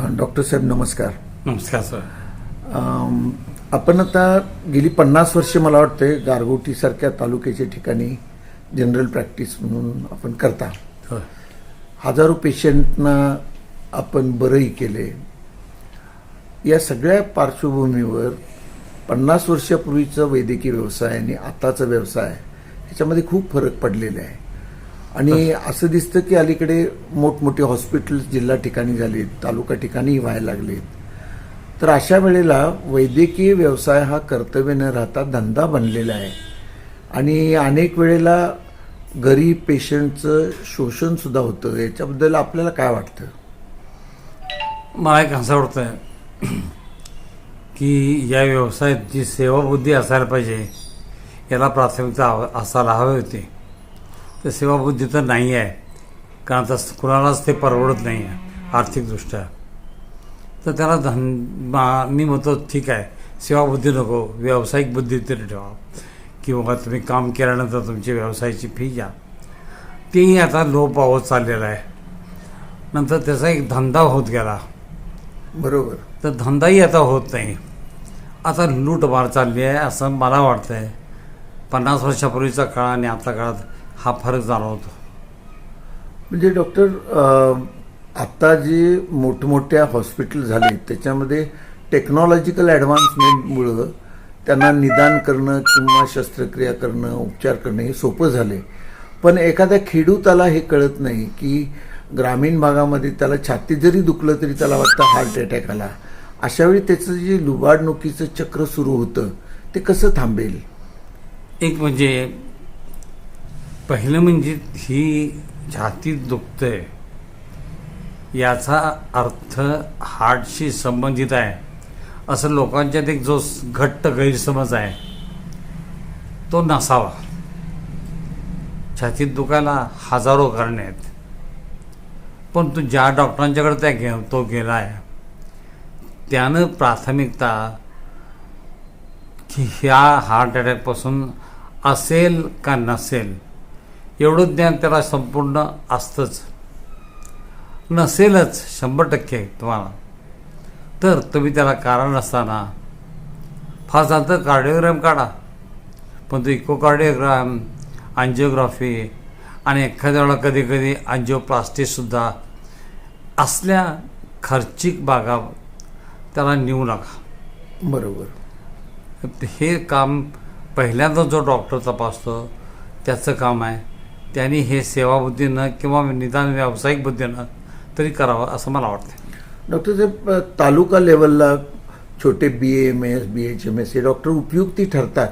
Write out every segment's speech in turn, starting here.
Doctor साहेब नमस्कार. नमस्कार sir. आपण आता गेली पन्नास वर्षे मला वाटतं गारगोटीसारख्या तालुक्याच्या ठिकाणी जनरल प्रॅक्टिस म्हणून आपण करता. होय हजारो पेशंटना आपण बरंही केले या सगळ्या पार्श्वभूमीवर पन्नास वर्षापूर्वीचा वैद्यकीय व्यवसाय आणि आताचा व्यवसाय ह्याच्यामध्ये खूप फरक पडलेला आहे. आणि असं दिसतं की अलीकडे मोठमोठे हॉस्पिटल जिल्हा ठिकाणी झालीत तालुका ठिकाणी व्हायला लागलेत. तर अशा वेळेला वैद्यकीय व्यवसाय हा कर्तव्य न राहता धंदा बनलेला आहे. आणि अनेक वेळेला गरीब पेशंटचं शोषणसुद्धा होतं. याच्याबद्दल आपल्याला काय वाटतं? मला एक असं वाटतं की या व्यवसायात जी सेवाबुद्धी असायला पाहिजे याला प्राथमिकता असायला हवी होती. तर सेवाबुद्धी तर नाही आहे. कारण आता कुणालाच ते परवडत नाही आहे आर्थिकदृष्ट्या. तर त्याला धन मा- म्हणतो ठीक आहे. सेवाबुद्धी नको व्यावसायिक बुद्धी तरी ठेवा. की बाबा तुम्ही काम केल्यानंतर तुमची व्यवसायाची फी घ्या. तेही आता लोप पावत चाललेला आहे. नंतर त्याचा एक धंदा होत गेला. बरोबर. तर धंदाही आता होत नाही. आता लूटमार चालली आहे असं मला वाटतं आहे पन्नास वर्षापूर्वीचा काळ आणि आता काळात हा फरक जाणवतो. म्हणजे डॉक्टर अं, आता जे मोठमोठ्या हॉस्पिटल झाले त्याच्यामध्ये टेक्नॉलॉजिकल ॲडव्हान्समेंटमुळं त्यांना निदान करणं किंवा शस्त्रक्रिया करणं उपचार करणं हे सोपं झाले पण एखाद्या खेडूताला हे कळत नाही की ग्रामीण भागामध्ये त्याला छाती जरी दुखलं तरी त्याला वाटतं हार्ट अटॅक आला. अशावेळी त्याचं जे लुबाडणुकीचं चक्र सुरू होतं ते कसं थांबेल? एक म्हणजे पहिलं म्हणजे ही छातीत दुखतंय याचा अर्थ हार्टशी संबंधित आहे. असं लोकांच्यात एक जो घट्ट गैरसमज आहे तो नसावा. छातीत दुखायला हजारो कारणे आहेत. पण तू ज्या डॉक्टरांच्याकडे त्या घे तो गेला आहे त्यानं प्राथमिकता की ह्या हार्ट अटॅकपासून असेल का नसेल एवढं ज्ञान त्याला संपूर्ण असतंच. नसेलच शंभर टक्के तुम्हाला. तर तुम्ही त्याला कारण असताना फार झालं तर कार्डिओग्राम काढा. पण तो इकोकार्डिओग्राम अँजिओग्राफी आणि एखाद्या वेळेला कधी कधी अँजिओप्लास्टीसुद्धा असल्या खर्चिक बागा त्याला नेऊ नका. बरोबर. हे काम पहिल्यांदा जो डॉक्टर तपासतो त्याचं काम आहे. त्यांनी हे सेवाबुद्धीनं किंवा निदान व्यावसायिक बुद्धीनं तरी करावं असं मला वाटतं डॉक्टर साहेब तालुका लेवलला छोटे B M S B H M S हे डॉक्टर उपयुक्ती ठरतात.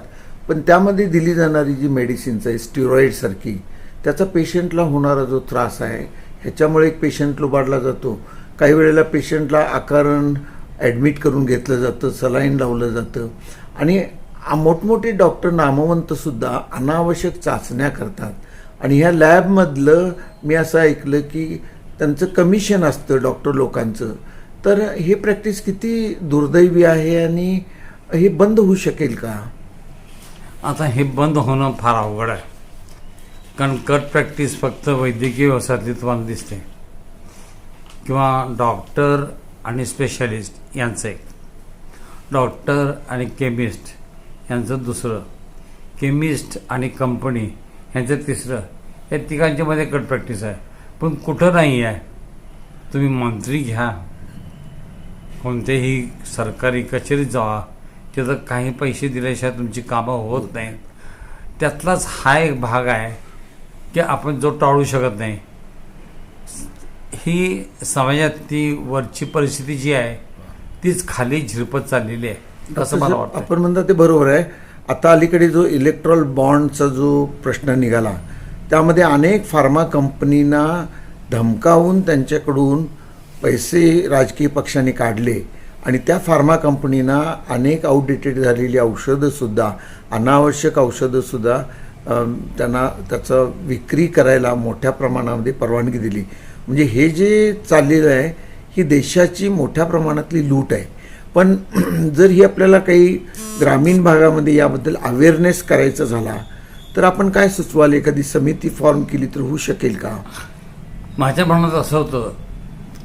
पण त्यामध्ये दिली जाणारी जी मेडिसिन्स आहे स्टिरॉईडसारखी त्याचा पेशंटला होणारा जो त्रास आहे ह्याच्यामुळे एक पेशंट लुबाडला जातो. काही वेळेला पेशंटला आकारण ॲडमिट करून घेतलं जातं सलाईन लावलं जातं. आणि मोठमोठे डॉक्टर नामवंतसुद्धा अनावश्यक चाचण्या करतात. आणि ह्या लॅबमधलं मी असं ऐकलं की त्यांचं कमिशन असतं डॉक्टर लोकांचं. तर हे प्रॅक्टिस किती दुर्दैवी आहे आणि हे बंद होऊ शकेल का? आता हे बंद होणं फार अवघड आहे. कारण कट प्रॅक्टिस फक्त वैद्यकीय व्यवसायातली तुम्हाला दिसते. किंवा डॉक्टर आणि स्पेशालिस्ट यांचं एक. डॉक्टर आणि केमिस्ट यांचं दुसरं. केमिस्ट आणि कंपनी यांचं तिसरं. या तिघांच्या मध्ये कट प्रॅक्टिस आहे. पण कुठं नाही आहे. तुम्ही मंत्री घ्या. कोणत्याही सरकारी कचेरीत जावा. तिथं काही पैसे दिल्याशिवाय तुमची कामं होत नाहीत. त्यातलाच हा एक भाग आहे की आपण जो टाळू शकत नाही. ही समाजातली वरची परिस्थिती जी आहे तीच खाली झिरपत चाललेली आहे. असं मला वाटतं आपण म्हणता ते बरोबर आहे. आता अलीकडे जो इलेक्ट्रॉल बॉन्डचा जो प्रश्न निघाला त्यामध्ये अनेक फार्मा कंपनीना धमकावून त्यांच्याकडून पैसे राजकीय पक्षांनी काढले. आणि त्या फार्मा कंपनींना अनेक आउटडेटेड झालेली औषधंसुद्धा अनावश्यक औषधंसुद्धा त्यांना त्याचं विक्री करायला मोठ्या प्रमाणामध्ये परवानगी दिली. म्हणजे हे जे चाललेलं आहे ही देशाची मोठ्या प्रमाणातली लूट आहे. पण जर ही आपल्याला काही ग्रामीण भागामध्ये याबद्दल अवेअरनेस करायचा झाला तर आपण काय सुचवाल? एखादी समिती फॉर्म केली तर होऊ शकेल का? माझ्या मनात असं होतं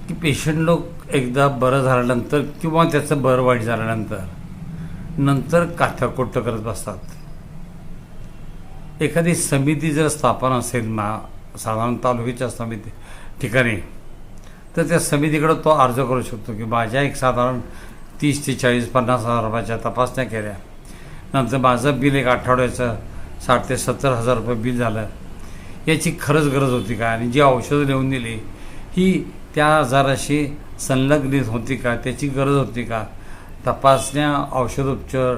की पेशंट लोक एकदा बरं झाल्यानंतर किंवा त्याचं बरं वाईट झाल्यानंतर नंतर काथ्याकोट करत बसतात. एखादी समिती जर स्थापन असेल मा साधारण तालुक्याच्या समिती ठिकाणी तर त्या समितीकडं तो अर्ज करू शकतो की माझ्या एक साधारण तीस ते चाळीस पन्नास हजार रुपयाच्या तपासण्या केल्या. नंतर माझं बिल एक आठवड्याचं साठ ते सत्तर हजार रुपये बिल झालं. याची खरंच गरज होती का? आणि जी औषधं लिहून दिली ही त्या आजाराशी संलग्नित होती का? त्याची गरज होती का? तपासण्या औषधोपचार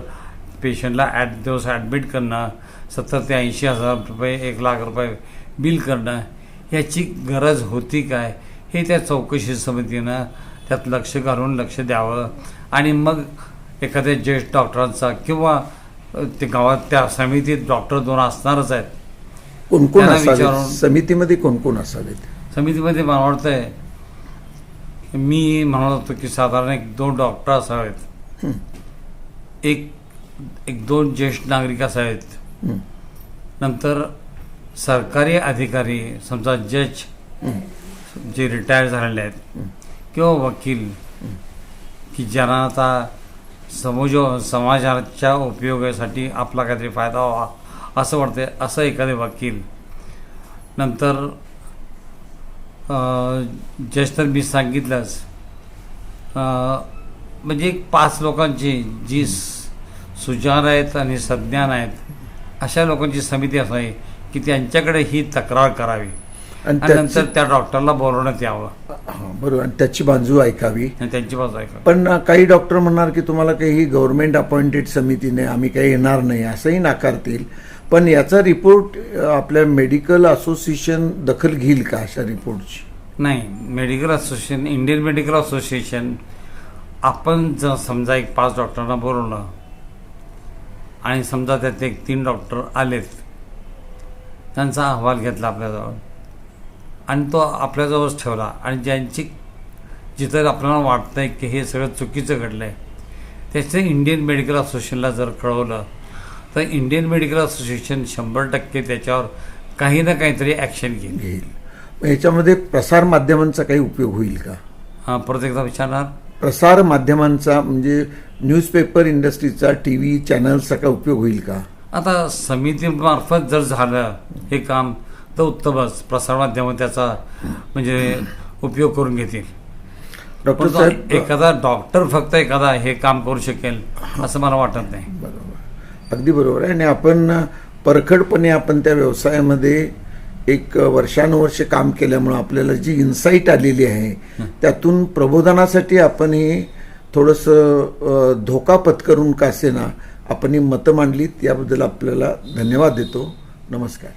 पेशंटला ॲड दिवस ॲडमिट करणं सत्तर ते ऐंशी हजार रुपये एक लाख रुपये बिल करणं याची गरज होती काय? हे त्या चौकशी समितीनं त्यात लक्ष घालून लक्ष द्यावं. आणि मग एखाद्या ज्येष्ठ डॉक्टरांचा किंवा ते गावात त्या समितीत डॉक्टर दोन असणारच आहेत. कोण कोण विचारून- समितीमध्ये कोण कोण असावेत? समितीमध्ये मला वाटतंय मी म्हणत होतो की साधारण एक दोन डॉक्टर असावेत. एक एक दोन ज्येष्ठ नागरिक असावेत. नंतर सरकारी अधिकारी समजा जज. जे रिटायर झालेले आहेत. किंवा वकील? की ज्यांना आता समोज समाजाच्या उपयोगासाठी आपला काहीतरी फायदा व्हावा असं वाटते असं एखादे वकील. नंतर जस्ट तर मी सांगितलंच. म्हणजे एक पाच लोकांची जी स- सुजाण आहेत आणि सज्ञान आहेत अशा लोकांची समिती असावी की त्यांच्याकडे ही तक्रार करावी. आणि आणि नंतर त्याची त्या डॉक्टरला बोलवण्यात यावं. हा, बरोबर. आणि त्याची बाजू ऐकावी. आणि त्यांची बाजू ऐका पण काही डॉक्टर म्हणणार की तुम्हाला काही ही गव्हर्नमेंट अपॉइंटेड समिती नाही आम्ही काही येणार नाही असंही नाकारतील. पण याचा रिपोर्ट अ, आपल्या मेडिकल असोसिएशन दखल घेईल का अशा रिपोर्टची? नाही. Medical association Indian medical association आपण जर समजा एक पाच डॉक्टरांना बोलवलं आणि समजा त्यात एक तीन डॉक्टर आलेत त्यांचा अहवाल घेतला आपल्याजवळ. आणि तो आपल्याजवळच ठेवला. आणि ज्यांची जिथं आपल्याला वाटतंय की हे सगळं चुकीचं घडलं आहे त्याचं इंडियन मेडिकल असोसिएशनला जर कळवलं तर इंडियन मेडिकल असोसिएशन शंभर टक्के त्याच्यावर काही ना काहीतरी ॲक्शन घेईल. याच्यामध्ये प्रसार माध्यमांचा काही उपयोग होईल का? हा, परत एकदा विचारणार. प्रसार माध्यमांचा म्हणजे न्यूजपेपर इंडस्ट्रीचा टी व्ही चॅनल्सचा काय उपयोग होईल का? आता समितीमार्फत जर झालं हे काम तर उत्तमच प्रसारमाध्यम त्याचा म्हणजे उपयोग करून घेतील. डॉक्टर एखादा डॉक्टर फक्त एखादा हे काम करू शकेल असं मला वाटत नाही. बरोबर. अगदी बरोबर आहे. आणि आपण परखडपणे आपण त्या व्यवसायामध्ये एक वर्षानुवर्ष काम केल्यामुळं आपल्याला जी इन्साईट आलेली आहे त्यातून प्रबोधनासाठी आपण हे थोडंसं धोका पत्करून का असेना आपण ही मतं मांडलीत याबद्दल आपल्याला धन्यवाद देतो. नमस्कार.